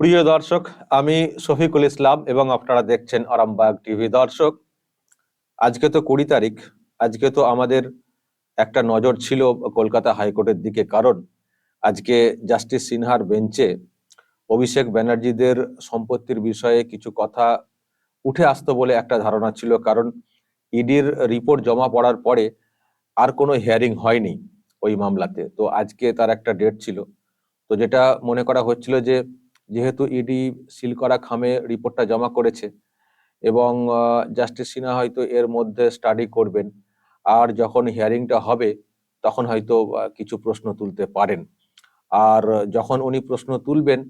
প্রিয় দর্শক, আমি শফিকুল ইসলাম এবং আপনারা দেখছেন আরামবাগ টিভি। দর্শক, আজকে তো কুড়ি তারিখ, আজকে তো আমাদের একটা নজর ছিল কলকাতা হাইকোর্টের দিকে, কারণ আজকে জাস্টিস সিনহার বেঞ্চে অভিষেক ব্যানার্জিদের সম্পত্তির বিষয়ে কিছু কথা উঠে আসতো বলে একটা ধারণা ছিল, কারণ ইডির রিপোর্ট জমা পড়ার পরে আর কোনো হিয়ারিং হয়নি ওই মামলাতে। তো আজকে তার একটা ডেট ছিল। তো যেটা মনে করা হচ্ছিল যে যেহেতু ইডি সিল করা খামে রিপোর্টটা জমা করেছে এবং জাস্টিস সিনহা হয়তো এর মধ্যে স্টাডি করবেন। আর যখন হিয়ারিংটা হবে, তখন হয়তো কিছু প্রশ্ন তুলতে পারেন। আর যখন উনি প্রশ্ন তুলবেন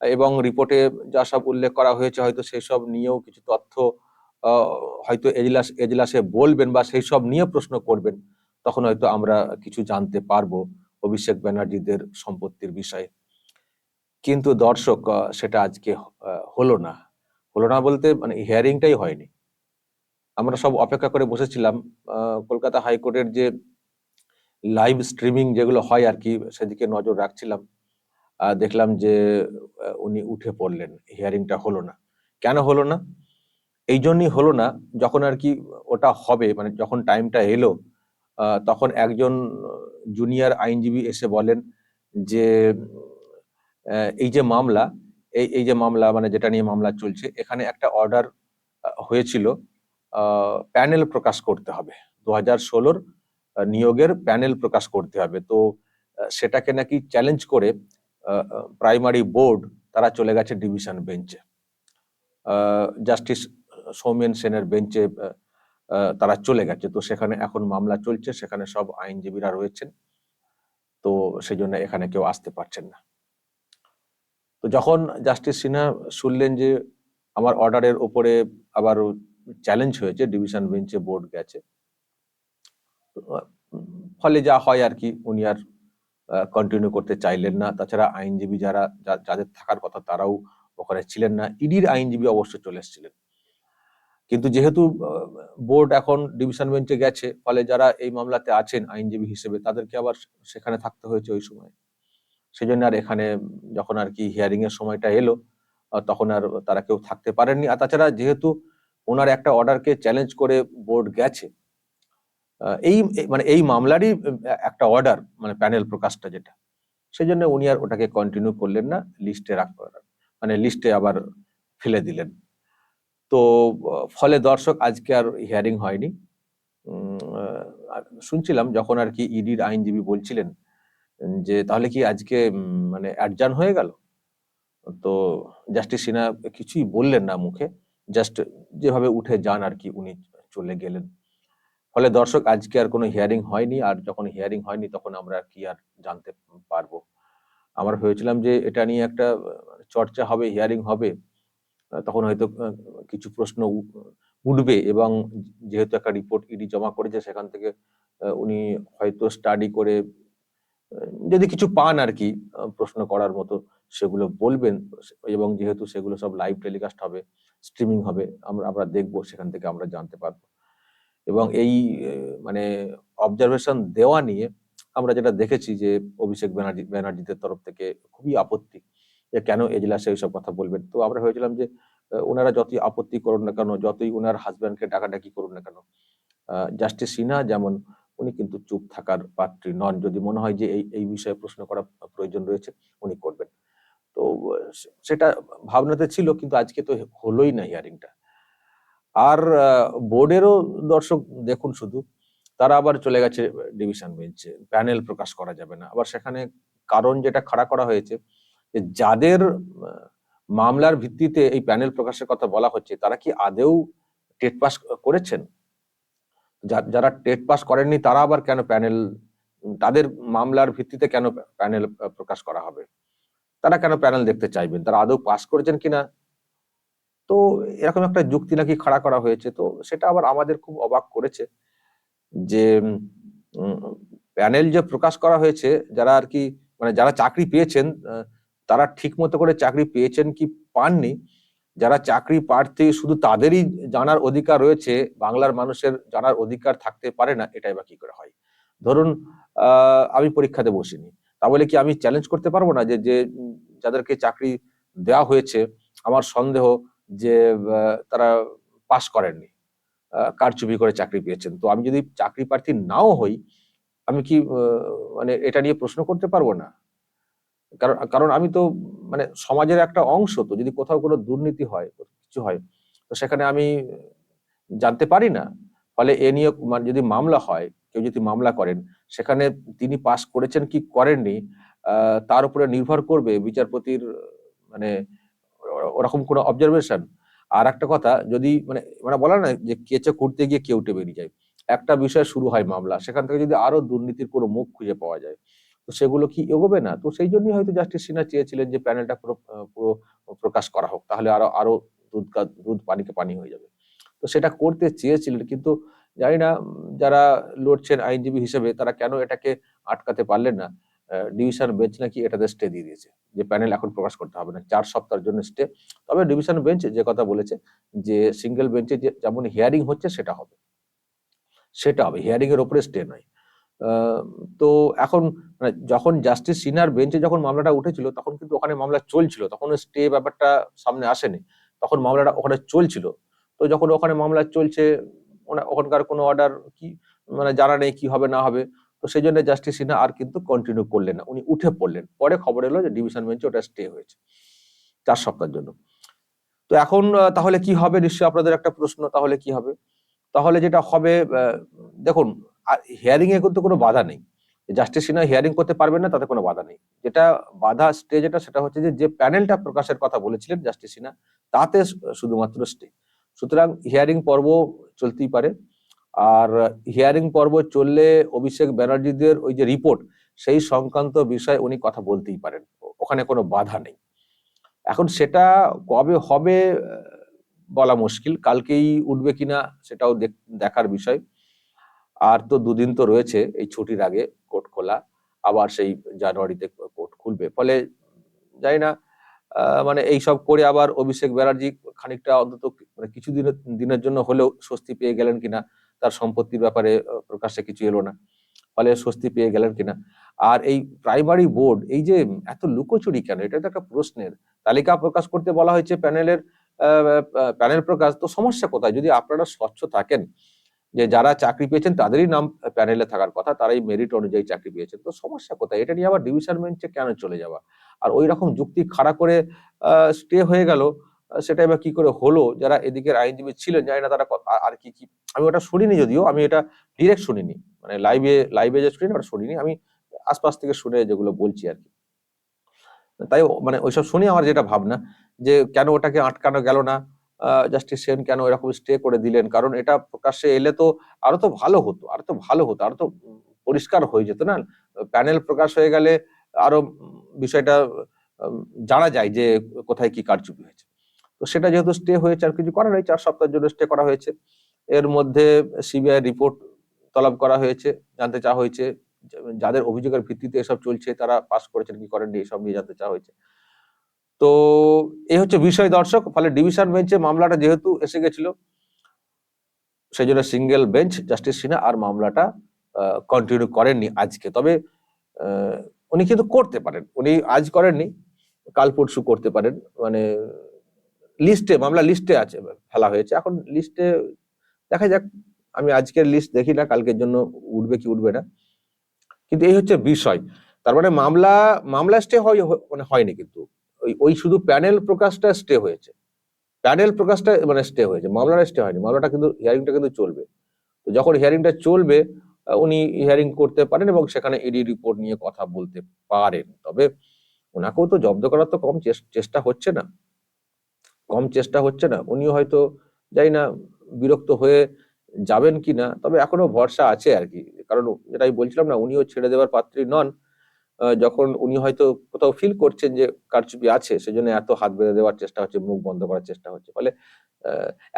এবং রিপোর্টে যা সব উল্লেখ করা হয়েছে, হয়তো সেই সব নিয়েও কিছু তথ্য হয়তো এজলাস, এজলাসে বলবেন বা সেই সব নিয়ে প্রশ্ন করবেন, তখন হয়তো আমরা কিছু জানতে পারব অভিষেক ব্যানার্জিদের সম্পত্তির বিষয়ে। কিন্তু দর্শক সেটা আজকে হলো না। হলো না বলতে মানে হিয়ারিংটাই হয়নি। আমরা সব অপেক্ষা করে বসেছিলাম কলকাতা হাইকোর্টের যে লাইভ স্ট্রিমিং যেগুলো হয় আর কি, সেদিকে নজর রাখছিলাম। দেখলাম যে উনি উঠে পড়লেন হিয়ারিংটা হলো না। কেন হলো না? এই জন্যই হলো না, যখন আর কি ওটা হবে মানে যখন টাইমটা এলো তখন একজন জুনিয়র আইনজীবী এসে বলেন যে এই যে মামলা, এই এই যে মামলা মানে যেটা নিয়ে মামলা চলছে, এখানে একটা অর্ডার হয়েছিল প্যানেল প্রকাশ করতে হবে। দু হাজার ষোলোর নিয়োগের প্যানেল প্রকাশ করতে হবে। তো সেটাকে নাকি চ্যালেঞ্জ করে প্রাইমারি বোর্ড তারা চলে গেছে ডিভিশন বেঞ্চে জাস্টিস সৌমেন সেনের বেঞ্চে তারা চলে গেছে। তো সেখানে এখন মামলা চলছে, সেখানে সব আইনজীবীরা রয়েছেন। তো সেই জন্য এখানে কেউ আসতে পারছেন না। তো যখন জাস্টিস সিনহা শুনলেন যে আমার অর্ডারের ওপরে আবার চ্যালেঞ্জ হয়েছে, ডিভিশন বেঞ্চে বোর্ড গেছে, ফলে যা হয় আর কি উনি আর কন্টিনিউ করতে চাইলেন না। তাছাড়া আইনজীবী যারা যাদের থাকার কথা তারাও ওখানে ছিলেন না। ইডির আইনজীবী অবশ্য চলে এসেছিলেন। কিন্তু যেহেতু বোর্ড এখন ডিভিশন বেঞ্চে গেছে, ফলে যারা এই মামলাতে আছেন আইনজীবী হিসেবে তাদেরকে আবার সেখানে থাকতে হয়েছে ওই সময়। সেই জন্য আর এখানে যখন আর কি হিয়ারিং এর সময়টা এলো তখন আর তারা কেউ থাকতে পারেননি। আর তাছাড়া যেহেতু ওনার একটা অর্ডারকে চ্যালেঞ্জ করে বোর্ড গেছে এই মানে এই মামলারই একটা অর্ডার মানে প্যানেল প্রকাশটা যেটা সেই জন্য উনি আর ওটাকে কন্টিনিউ করলেন না লিস্টে রাখ মানে লিস্টে আবার ফেলে দিলেন। তো, ফলে দর্শক আজকে আর হিয়ারিং হয়নি। শুনছিলাম যখন আর কি ইডির আইনজীবী বলছিলেন যে তাহলে কি আজকে মানে অ্যাডজান হয়ে গেল? তো জাস্টিস সিনহা কিছুই বললেন না মুখে, জাস্ট যেভাবে উঠে যান আর কি উনি চলে গেলেন। ফলে দর্শক, আজকে আর কোনো হিয়ারিং হয়নি, আর যখন হিয়ারিং হয়নি তখন আমরা কি আর জানতে পারব। আমরা ভেবেছিলাম যে এটা নিয়ে একটা চর্চা হবে, হিয়ারিং হবে, তখন হয়তো কিছু প্রশ্ন উঠবে এবং যেহেতু একটা রিপোর্ট ইডি জমা করেছে, সেখান থেকে উনি হয়তো স্টাডি করে যদি কিছু পান আর কি প্রশ্ন করার মতো সেগুলো বলবেন এবং যেহেতু সেগুলো সব লাইভ টেলিকাস্ট হবে স্ট্রিমিং হবে, আমরা আমরা দেখব, সেখান থেকে আমরা জানতে পারব। এবং এই মানে অবজারভেশন দেওয়া নিয়ে আমরা যেটা দেখেছি যে অভিষেক ব্যানার্জি, ব্যানার্জিদের তরফ থেকে খুবই আপত্তি যে কেন এজলাসে এইসব কথা বলবেন। তো আমরা ভেবেছিলাম যে ওনারা যতই আপত্তি করুন না কেন, যতই ওনার হাজব্যান্ডকে ডাকাডাকি করুন না কেন জাস্টিস সিনহা যেমন উনি কিন্তু চুপ থাকার পাত্রী নন। যদি মনে হয় যে এই এই বিষয়ে প্রশ্ন করা প্রয়োজন রয়েছে, উনি করবেন। তো সেটা ভাবনাতে ছিল, কিন্তু আজকে তো হলোই না হিয়ারিংটা আর বোর্ডেরও দর্শক দেখুন শুধু, তারা আবার চলে গেছে ডিভিশন বেঞ্চে, প্যানেল প্রকাশ করা যাবে না। আবার সেখানে কারণ যেটা খাড়া করা হয়েছে, যে যাদের মামলার ভিত্তিতে এই প্যানেল প্রকাশের কথা বলা হচ্ছে, তারা কি আদেও টেট পাস করেছেন? যারা টেট পাস করেননি তারা আবার কেন প্যানেল, তাদের মামলার ভিত্তিতে কেন প্যানেল প্রকাশ করা হবে? তারা কেন প্যানেল দেখতে চাইবেন? তারা আদৌ পাস করেছেন কিনা? তো এরকম একটা যুক্তি নাকি খাড়া করা হয়েছে। তো সেটা আবার আমাদের খুব অবাক করেছে যে প্যানেল যে প্রকাশ করা হয়েছে, যারা আর কি মানে যারা চাকরি পেয়েছেন তারা ঠিক মতো করে চাকরি পেয়েছেন কি পাননি? যারা চাকরি প্রার্থী, শুধু তাদেরই জানার অধিকার রয়েছে, বাংলার মানুষের জানার অধিকার থাকতে পারে না, এটাই বা কি করে হয়? ধরুন আমি পরীক্ষাতে বসিনি তা বলে কি আমি চ্যালেঞ্জ করতে পারব না যে যে, যাদেরকে চাকরি দেওয়া হয়েছে, আমার সন্দেহ যে তারা পাশ করেননি কারচুপি করে চাকরি পেয়েছেন? তো আমি যদি চাকরি প্রার্থী নাও হই, আমি কি মানে এটা নিয়ে প্রশ্ন করতে পারব না? কারণ কারণ আমি তো মানে সমাজের একটা অংশ তো, যদি কোথাও কোনো দুর্নীতি হয় কিছু হয়, তো সেখানে আমি জানতে পারি না। ফলে এ নিয়ে মানে যদি মামলা হয়, কেউ যদি মামলা করেন, সেখানে তিনি পাস করেছেন কি করেননি তার উপরে নির্ভর করবে বিচারপতির মানে ওরকম কোনো অবজারভেশন আর একটা কথা, যদি মানে মানে বলা না যে কেচে করতে গিয়ে কেউ উঠে বেরিয়ে যায়। একটা বিষয় শুরু হয় মামলা, সেখান থেকে যদি আরও দুর্নীতির কোনো মুখ খুঁজে পাওয়া যায় তো সেগুলো কি এগোবে না? তো সেই জন্যই হয়তো জাস্টিস সিনহা চেয়েছিলেন যে প্যানেলটা পুরো পুরো, প্রকাশ করা হোক। তাহলে আরও আরও দুধ দুধ পানিকে পানি হয়ে যাবে। তো সেটা করতে চেয়েছিলেন কিন্তু জানি না, যারা লড়ছেন আইনজীবী হিসেবে তারা কেন এটাকে আটকাতে পারলেন না? ডিভিশন বেঞ্চ নাকি এটাতে স্টে দিয়ে দিয়েছে যে প্যানেল এখন প্রকাশ করতে হবে না। চার সপ্তাহের জন্য স্টে তবে ডিভিশন বেঞ্চ যে কথা বলেছে যে সিঙ্গেল বেঞ্চে যেমন হিয়ারিং হচ্ছে সেটা হবে। সেটা হবে। হিয়ারিং এর উপরে স্টে নয়। তো এখন মানে যখন জাস্টিস সিনার বেঞ্চে যখন মামলাটা উঠেছিল তখন কিন্তু ওখানে মামলা চলছিল। তখন স্টে ব্যাপারটা সামনে আসেনি। তখন মামলাটা ওখানে চলছিল। তো যখন ওখানে মামলা চলছে ওনা- ওখানকার কোনো অর্ডার কি মানে জানা নেই কি হবে না হবে তো সেই জন্য জাস্টিস সিনহা আর কিন্তু কন্টিনিউ করলেন না। উনি উঠে পড়লেন। পরে খবর এলো যে ডিভিশন বেঞ্চে ওটা স্টে হয়েছে চার সপ্তাহের জন্য। তো এখন তাহলে কি হবে? নিশ্চয়ই আপনাদের একটা প্রশ্ন তাহলে কি হবে? তাহলে যেটা হবে আহ, দেখুন হিয়ারিং এ কিন্তু কোনো বাধা নেই। জাস্টিস সিনহা হিয়ারিং করতে পারবেন না, তাতে কোনো বাধা নেই। যেটা বাধা স্টে যেটা সেটা হচ্ছে যে যে প্যানেলটা প্রকাশের কথা বলেছিলেন জাস্টিস সিনহা, তাতে শুধুমাত্র স্টে সুতরাং হিয়ারিং পর্ব চলতেই পারে। আর হিয়ারিং পর্ব চললে অভিষেক ব্যানার্জিদের ওই যে রিপোর্ট সেই সংক্রান্ত বিষয়ে উনি কথা বলতেই পারেন। ওখানে কোনো বাধা নেই। এখন সেটা কবে হবে বলা মুশকিল। কালকেই উঠবে কিনা, সেটাও দেখ- দেখার বিষয়। আর তো দুদিন তো রয়েছে এই ছুটির আগে কোর্ট খোলা, আবার সেই জানুয়ারিতে কোর্ট খুলবে। ফলে জানি না মানে এই সব করে আবার অভিষেক ব্যানার্জি খানিকটা অন্তত মানে কিছু দিনের জন্য হলেও স্বস্তি পেয়ে গেলেন কিনা, তার সম্পত্তির ব্যাপারে প্রকাশ্যে কিছু এলো না। ফলে স্বস্তি পেয়ে গেলেন কিনা। আর এই প্রাইমারি বোর্ড, এই যে এত লুকোচুরি কেন? এটা তো একটা প্রশ্নের। তালিকা প্রকাশ করতে বলা হয়েছে প্যানেলের প্যানেল প্রকাশ। তো সমস্যা কোথায়? যদি আপনারা স্বচ্ছ থাকেন যে যারা চাকরি পেয়েছেন তাদেরই নাম প্যানেলে থাকার কথা, তারাই মেরিট অনুযায়ী চাকরি পেয়েছেন। তো সমস্যা কোথায়? এটা নিয়ে আবার ডিভিশন বেঞ্চে কেন চলে যাওয়া? আর ওই রকম যুক্তি খাড়া করে স্টে হয়ে গেল সেটা এবার কি করে হলো? যারা এদিকের আইনজীবী ছিলেন, জানি না তারা আর- কি কি? আমি ওটা শুনিনি যদিও, আমি এটা ডিরেক্ট শুনিনি। মানে লাইভে লাইভে যে শুনিনি, ওটা শুনিনি। আমি আশপাশ থেকে শুনে যেগুলো বলছি আর কি। তাই মানে ওইসব শুনে আমার যেটা ভাবনা, যে কেন ওটাকে আটকানো গেল না? জাস্টিস সেন কেন এরকম স্টে করে দিলেন? কারণ এটা প্রকাশ্যে এলে তো আরও তো ভালো হতো, আরও তো ভালো হতো, আরও তো পরিষ্কার হয়ে যেত, না? প্যানেল প্রকাশ হয়ে গেলে আরও বিষয়টা জানা যায় যে কোথায় কি কারচুপি হয়েছে। তো সেটা যেহেতু স্টে হয়েছে, আর কিছু করার নেই, চার সপ্তাহের জন্য স্টে করা হয়েছে। এর মধ্যে সিবিআই রিপোর্ট তলব করা হয়েছে, জানতে চাওয়া হয়েছে, যাদের অভিযোগের ভিত্তিতে এসব চলছে, তারা পাস করেছেন কি করেননি, এসব নিয়ে জানতে চাওয়া হয়েছে। তো এই হচ্ছে বিষয় দর্শক, ফলে ডিভিশন বেঞ্চে মামলাটা যেহেতু এসে গেছিল সেই জন্য সিঙ্গেল বেঞ্চ জাস্টিস সিনহা আর মামলাটা কন্টিনিউ করেননি আজকে। তবে উনি কিন্তু করতে পারেন। উনি আজ করেননি, কাল পরশু করতে পারেন। মানে লিস্টে মামলা লিস্টে আছে, ফেলা হয়েছে। এখন লিস্টে দেখা যাক, আমি আজকের লিস্ট দেখি না, কালকের জন্য উঠবে কি উঠবে না। কিন্তু এই হচ্ছে বিষয়। তার মানে মামলা মামলা স্টে হয় মানে হয়নি কিন্তু। ওই ওই শুধু প্যানেল প্রকাশটা স্টে হয়েছে। প্যানেল প্রকাশটা মানে স্টে হয়েছে মামলাটা স্টে হয়নি, মামলাটা কিন্তু হিয়ারিংটা কিন্তু চলবে। তো যখন হিয়ারিংটা চলবে উনি হিয়ারিং করতে পারেন এবং সেখানে ইডি রিপোর্ট নিয়ে কথা বলতে পারেন। তবে ওনাকেও তো জব্দ করার তো কম চেষ্টা হচ্ছে না। কম চেষ্টা হচ্ছে না। উনিও হয়তো জানি না বিরক্ত হয়ে যাবেন কি না তবে এখনও ভরসা আছে আর কি। কারণ যেটাই বলছিলাম না, উনিও ছেড়ে দেওয়ার পাত্রী নন। যখন উনি হয়তো কোথাও ফিল করছেন যে কারচুপি আছে, সেজন্য এত হাত বেঁধে দেওয়ার চেষ্টা হচ্ছে, মুখ বন্ধ করার চেষ্টা হচ্ছে। ফলে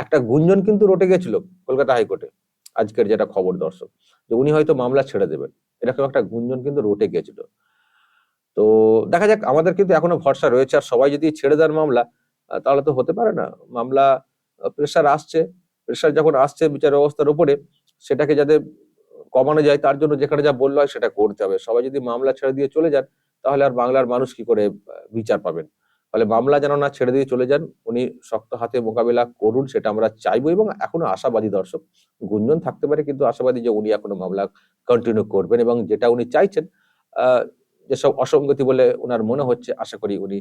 একটা গুঞ্জন কিন্তু রটে গেছিল কলকাতা হাইকোর্টে, আজকের যেটা খবর দর্শক, যে উনি হয়তো মামলা ছেড়ে দেবেন। এরকম একটা গুঞ্জন কিন্তু রটে গেছিল। তো দেখা যাক, আমাদের কিন্তু এখনও ভরসা রয়েছে। আর সবাই যদি ছেড়ে দেন মামলা তাহলে তো হতে পারে না। মামলা প্রেশার আসছে। প্রেশার যখন আসছে বিচার ব্যবস্থার উপরে, সেটাকে যাতে কমানো যায়, তার জন্য যেখানে যা বলল হয় সেটা করতে হবে। সবাই যদি মামলা ছেড়ে দিয়ে চলে যান, তাহলে আর বাংলার মানুষ কি করে বিচার পাবেন? ফলে মামলা যেন না ছেড়ে দিয়ে চলে যান, উনি শক্ত হাতে মোকাবিলা করুন, সেটা আমরা চাইব এবং এখনও আশাবাদী দর্শক, গুঞ্জন থাকতে পারে, কিন্তু আশাবাদী যে উনি এখনও মামলা কন্টিনিউ করবেন এবং যেটা উনি চাইছেন যেসব অসঙ্গতি বলে ওনার মনে হচ্ছে, আশা করি উনি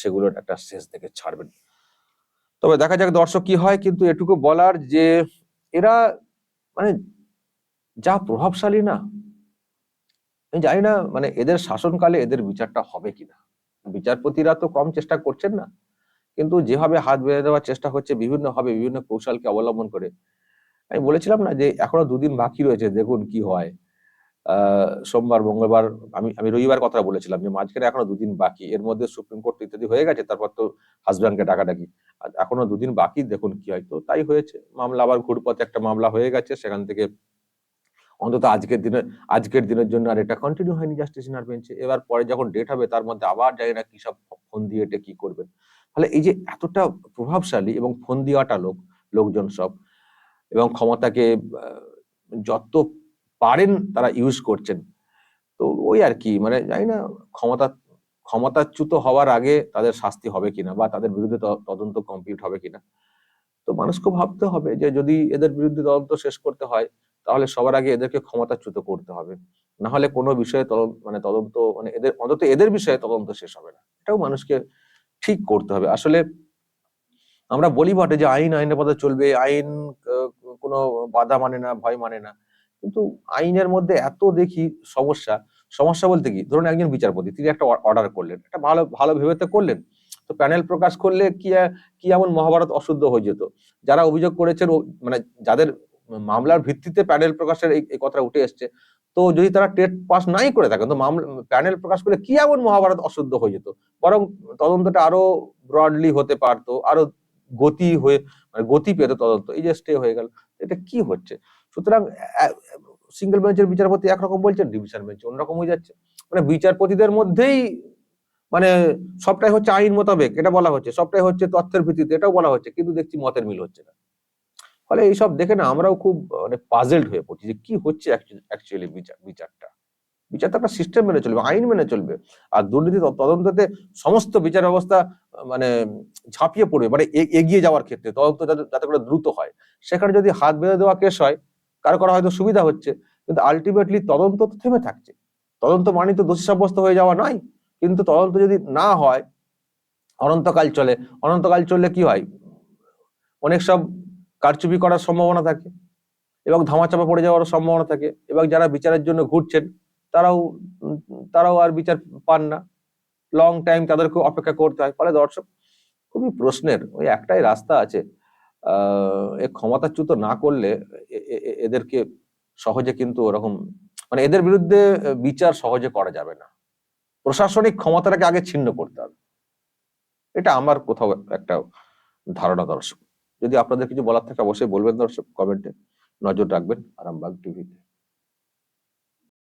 সেগুলোর একটা শেষ দেখে ছাড়বেন। তবে দেখা যাক দর্শক কি হয়, কিন্তু এটুকু বলার যে, এরা মানে যা প্রভাবশালী না? আমি জানি না মানে এদের শাসনকালে এদের বিচারটা হবে কিনা। বিচারপতিরা তো কম চেষ্টা করছেন না, কিন্তু যেভাবে হাত বেঁধে দেওয়ার চেষ্টা হচ্ছে বিভিন্ন ভাবে বিভিন্ন কৌশলকে অবলম্বন করে। আমি বলেছিলাম না যে এখনও দুদিন বাকি রয়েছে, দেখুন কি হয়। সোমবার, মঙ্গলবার, আমি আমি রবিবার কথা বলেছিলাম যে মাঝখানে এখনও দুদিন বাকি, এর মধ্যে সুপ্রিম কোর্ট ইত্যাদি হয়ে গেছে, তারপর তো হাজব্যান্ডকে ডাকাডাকি। এখনও দুদিন বাকি, দেখুন কি হয়। তো তাই হয়েছে, মামলা আবার ঘুরপথে একটা মামলা হয়ে গেছে, সেখান থেকে অন্তত আজকের দিনে আজকের দিনের জন্য আর এটা কন্টিনিউ হয়নি জাস্টিস ইনার বেঞ্চে এবার পরে যখন ডেট হবে, তার মধ্যে আবার জানি না কি সব ফোন দিয়ে এটা কি করবেন। ফলে এই যে এতটা প্রভাবশালী এবং ফোন দিয়াটা লোক, লোকজন সব এবং ক্ষমতাকে যত পারেন তারা ইউজ করছেন। তো ওই আর কি মানে জানি না ক্ষমতা, ক্ষমতাচ্যুত হওয়ার আগে তাদের শাস্তি হবে কিনা বা তাদের বিরুদ্ধে তদন্ত কমপ্লিট হবে কিনা। তো মানুষকে ভাবতে হবে যে যদি এদের বিরুদ্ধে তদন্ত শেষ করতে হয় তাহলে সবার আগে এদেরকে ক্ষমতাচ্যুত করতে হবে। না হলে কোনো বিষয়ে মানে তদন্ত মানে এদের, অন্তত এদের বিষয়ে তদন্ত শেষ হবে না। এটাও মানুষকে ঠিক করতে হবে। আসলে আমরা বলি বটে যে আইন, আইনের পথে চলবে। আইন কোনো বাধা মানে না, ভয় মানে না। কিন্তু আইনের মধ্যে এত দেখি সমস্যা। সমস্যা বলতে কি? ধরুন একজন বিচারপতি, তিনি একটা অর্ডার করলেন, একটা ভালো ভালো ভেবে তো করলেন। তো প্যানেল প্রকাশ করলে কি কি এমন মহাভারত অশুদ্ধ হয়ে যেত? যারা অভিযোগ করেছেন মানে যাদের মামলার ভিত্তিতে প্যানেল প্রকাশের এই কথাটা উঠে এসছে। তো যদি তারা টেট পাস নাই করে থাকেন, তো মামলা প্যানেল প্রকাশ করলে কি এমন মহাভারত অশুদ্ধ হয়ে যেত? বরং তদন্তটা আরও ব্রডলি হতে পারতো, আরও গতি হয়ে মানে গতি পেত তদন্ত। এই যে স্টে হয়ে গেল, এটা কি হচ্ছে? সুতরাং সিঙ্গেল বেঞ্চের বিচারপতি একরকম বলছেন ডিভিশন বেঞ্চ অন্যরকম হয়ে যাচ্ছে। মানে বিচারপতিদের মধ্যেই মানে সবটাই হচ্ছে আইন মোতাবেক, এটা বলা হচ্ছে। সবটাই হচ্ছে তথ্যের ভিত্তিতে, এটাও বলা হচ্ছে। কিন্তু দেখছি মতের মিল হচ্ছে না। ফলে এইসব দেখে না আমরাও খুব মানে পাজেলড হয়ে পড়ছি যে কি হচ্ছে অ্যাকচুয়ালি বিচার, বিচারটা। বিচারটা একটা সিস্টেম মেনে চলবে, আইন মেনে চলবে। আর দুর্নীতি তদন্ততে সমস্ত বিচার ব্যবস্থা মানে ঝাঁপিয়ে পড়বে মানে এগিয়ে যাওয়ার ক্ষেত্রে, তদন্ত যাতে যাতে করে দ্রুত হয়। সেখানে যদি হাত বেঁধে দেওয়া কেস হয়, কারও কারও হয়তো সুবিধা হচ্ছে, কিন্তু আলটিমেটলি তদন্ত তো থেমে থাকছে। তদন্ত মানে তো দোষী সাব্যস্ত হয়ে যাওয়া নয়, কিন্তু তদন্ত যদি না হয়, অনন্তকাল চলে, অনন্তকাল চললে কি হয়? অনেক সব কারচুপি করার সম্ভাবনা থাকে এবং ধামাচাপা পড়ে যাওয়ার সম্ভাবনা থাকে এবং যারা বিচারের জন্য ঘুরছেন, তারাও তারাও আর বিচার পান না। লং টাইম তাদেরকে অপেক্ষা করতে হয়। ফলে দর্শক, খুবই প্রশ্নের ওই একটাই রাস্তা আছে, আহ, এ ক্ষমতাচ্যুত না করলে এদেরকে সহজে কিন্তু ওরকম মানে এদের বিরুদ্ধে বিচার সহজে করা যাবে না। প্রশাসনিক ক্ষমতাটাকে আগে ছিন্ন করতে হবে। এটা আমার কোথাও একটা ধারণা দর্শক। যদি আপনাদের কিছু বলার থাকে অবশ্যই বলবেন দর্শক কমেন্টে নজর রাখবেন আরামবাগ টিভিতে